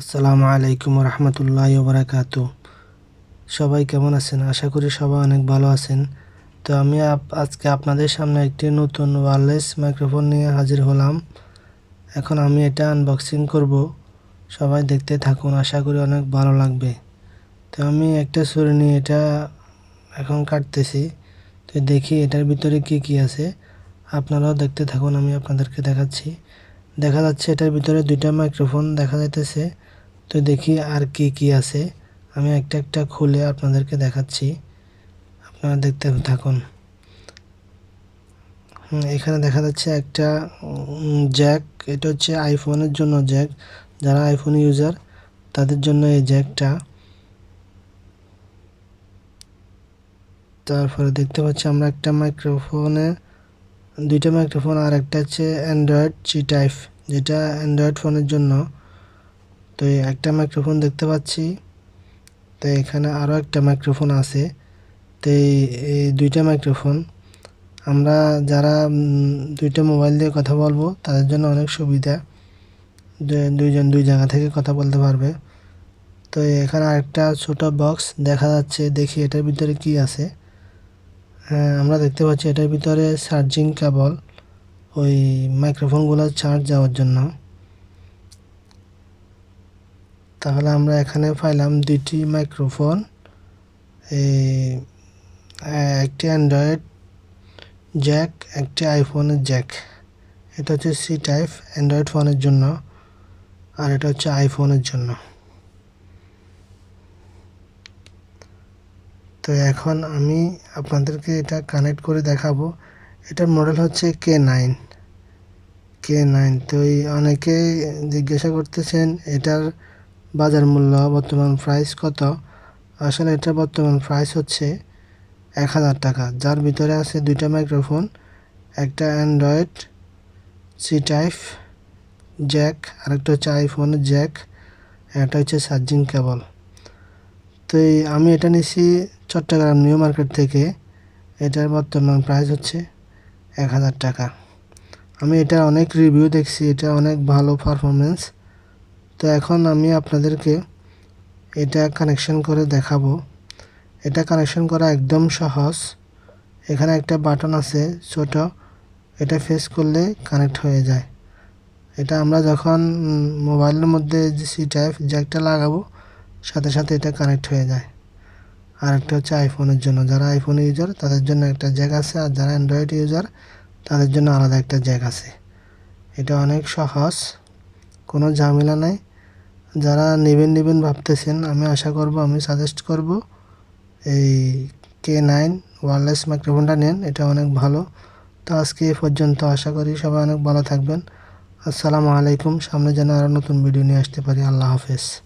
আসসালামু আলাইকুম রহমতুল্লাহ বারাকাতু সবাই কেমন আছেন? আশা করি সবাই অনেক ভালো আছেন। তো আমি আজকে আপনাদের সামনে একটি নতুন ওয়ারলেস মাইক্রোফোন নিয়ে হাজির হলাম। এখন আমি এটা আনবক্সিং করব। সবাই দেখতে থাকুন, আশা করি অনেক ভালো লাগবে। তো আমি একটা ছুরি নিয়ে এটা এখন কাটতেছি। তো দেখি এটার ভিতরে কি কি আছে। আপনারাও দেখতে থাকুন, আমি আপনাদেরকে দেখাচ্ছি। দেখা যাচ্ছে এটার ভিতরে দুইটা মাইক্রোফোন দেখা যাইতেছে। তো দেখি আর কি কি আছে। আমি একটা একটা খুলে আপনাদেরকে দেখাচ্ছি। আপনারা দেখতে থাকুন। এখানে দেখা যাচ্ছে একটা জ্যাক। এটা হচ্ছে আইফোনের জন্য জ্যাক। যারা আইফোন ইউজার তাদের জন্য এই জ্যাকটা। তারপরে দেখতে পাচ্ছি আমরা একটা মাইক্রোফোনে দুইটা মাইক্রোফোন আর একটা হচ্ছে অ্যান্ড্রয়েড চি টাইপ যেটা অ্যান্ড্রয়েড ফোনের জন্য। তো একটা মাইক্রোফোন দেখতে পাচ্ছি। তো এখানে আরও একটা মাইক্রোফোন আছে। তো এই- দুইটা মাইক্রোফোন আমরা যারা দুইটা মোবাইল দিয়ে কথা বলব, তাদের জন্য অনেক সুবিধা। দুইজন দুই জায়গা থেকে কথা বলতে পারবে। তো এখানে আরেকটা ছোট বক্স দেখা যাচ্ছে। দেখি এটার ভিতরে কি আছে। আমরা দেখতে পাচ্ছি এটার ভিতরে চার্জিং কেবল, ওই মাইক্রোফোনগুলো চার্জ যাওয়ার জন্য। তাহলে আমরা এখানে পাইলাম দুইটি মাইক্রোফোন, এই একটি অ্যান্ড্রয়েড জ্যাক, একটি আইফোনের জ্যাক। এটা হচ্ছে সি টাইপ অ্যান্ড্রয়েড ফোনের জন্য, আর এটা হচ্ছে আইফোনের জন্য। তো এখন আমি আপনাদেরকে এটা কানেক্ট করে দেখাবো। এটার মডেল হচ্ছে কে নাইন কে নাইন তো এই অনেকে জিজ্ঞাসা করতেছেন, এটার বাজার মূল্য, বর্তমান প্রাইস কত? আসলে এটার বর্তমান প্রাইস হচ্ছে এক হাজার টাকা। যার ভিতরে আছে দুইটা মাইক্রোফোন একটা অ্যান্ড্রয়েড সি টাইপ জ্যাক আরেকটা হচ্ছে আইফোনের জ্যাক একটা হচ্ছে চার্জিং কেবল তো আমি এটা নিছি চট্টগ্রাম নিউ মার্কেট থেকে এটার বর্তমান প্রাইস হচ্ছে এক হাজার টাকা। আমি এটা অনেক রিভিউ দেখছি, এটা অনেক ভালো পারফরমেন্স তো এখন আমি আপনাদেরকে এটা কানেকশন করে দেখাবো। এটা কানেকশন করা একদম সহজ। এখানে একটা বাটন আছে, ছোট। এটা ফেস করলে কানেক্ট হয়ে যায়। এটা আমরা যখন মোবাইলের মধ্যে সি টাইপ জ্যাকটা লাগাবো, সাথে সাথে এটা কানেক্ট হয়ে যায়। আর একটা হচ্ছে আইফোনের জন্য। যারা আইফোন ইউজার তাদের জন্য একটা জ্যাক আছে, আর যারা অ্যান্ড্রয়েড ইউজার তাদের জন্য আলাদা একটা জ্যাক আছে। এটা অনেক সহজ, কোনো ঝামেলা নাই। যারা নেবেন নেবেন ভাবতেছেন, আমি আশা করব, আমি সাজেস্ট করব, এই কে নাইন ওয়ারলেস মাইক্রোফোনটা নেন, এটা অনেক ভালো। তো আজকে এ পর্যন্ত, আশা করি সবাই অনেক ভালো থাকবেন। আসসালামু আলাইকুম, সামনে যেন আরও নতুন ভিডিও নিয়ে আসতে পারি। আল্লাহ হাফেজ।